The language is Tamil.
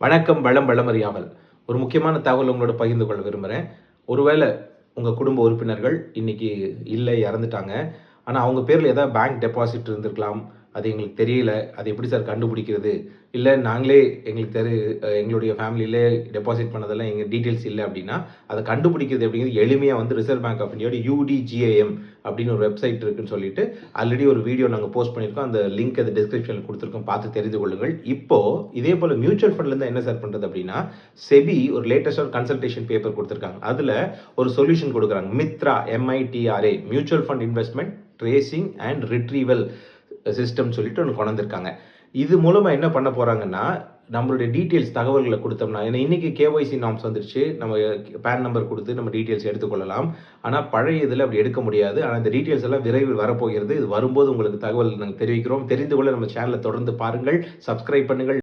வணக்கம் வளம் வளமறியாமல் ஒரு முக்கியமான தகவல் உங்களோட பகிர்ந்து கொள்ள விரும்புகிறேன் ஒருவேளை உங்கள் குடும்ப உறுப்பினர்கள் இன்னைக்கு இல்லை இறந்துட்டாங்க. ஆனால் அவங்க பேரில் ஏதாவது பேங்க் டெபாசிட் இருந்திருக்கலாம். அது எங்களுக்கு தெரியல. அது எப்படி சார் கண்டுபிடிக்கிறது? இல்லை நாங்களே எங்களுக்கு தெரி எங்களுடைய ஃபேமிலியிலே டெபாசிட் பண்ணதெல்லாம் எங்கள் டீட்டெயில்ஸ் இல்லை அப்படின்னா அதை கண்டுபிடிக்கிறது அப்படிங்கிறது எளிமையாக வந்து ரிசர்வ் பேங்க் ஆஃப் இந்தியாவோட யூடிஜிஏஎம் அப்படின்னு ஒரு வெப்சைட் இருக்குன்னு சொல்லிட்டு ஆல்ரெடி ஒரு வீடியோ நாங்கள் போஸ்ட் பண்ணியிருக்கோம். அந்த லிங்க் அது டிஸ்கிரிப்ஷனில் கொடுத்துருக்கோம். பார்த்து தெரிந்து கொள்ளுங்கள். இப்போது இதே போல் மியூச்சுவல் ஃபண்ட்லேருந்து என்ன சார் பண்ணுறது அப்படின்னா செபி ஒரு லேட்டஸ்டாக கன்சல்டேஷன் பேப்பர் கொடுத்துருக்காங்க. அதில் ஒரு சொல்யூஷன் கொடுக்குறாங்க. Mitra MITRA mutual fund investment tracing and retrieval system சொல்லிட்டு ஒன்று கொண்டு வந்திருக்காங்க இது மூலமாக என்ன பண்ண போகிறாங்கன்னா நம்மளுடைய டீட்டெயில்ஸ் தகவல்களை கொடுத்தோம்னா ஏன்னா இன்றைக்கி கேஒய்சி நாம்ஸ் வந்துருச்சு. நம்ம பேன் நம்பர் கொடுத்து நம்ம டீட்டெயில்ஸ் எடுத்துக்கொள்ளலாம். ஆனால் பழைய இதில் அப்படி எடுக்க முடியாது. ஆனால் இந்த டீட்டெயில்ஸ் எல்லாம் விரைவில் வரப்போகிறது. இது வரும்போது உங்களுக்கு தகவல் நாங்கள் தெரிவிக்கிறோம். தெரிந்து கொள்ள நம்ம சேனலை தொடர்ந்து பாருங்கள். சப்ஸ்கிரைப் பண்ணுங்கள்.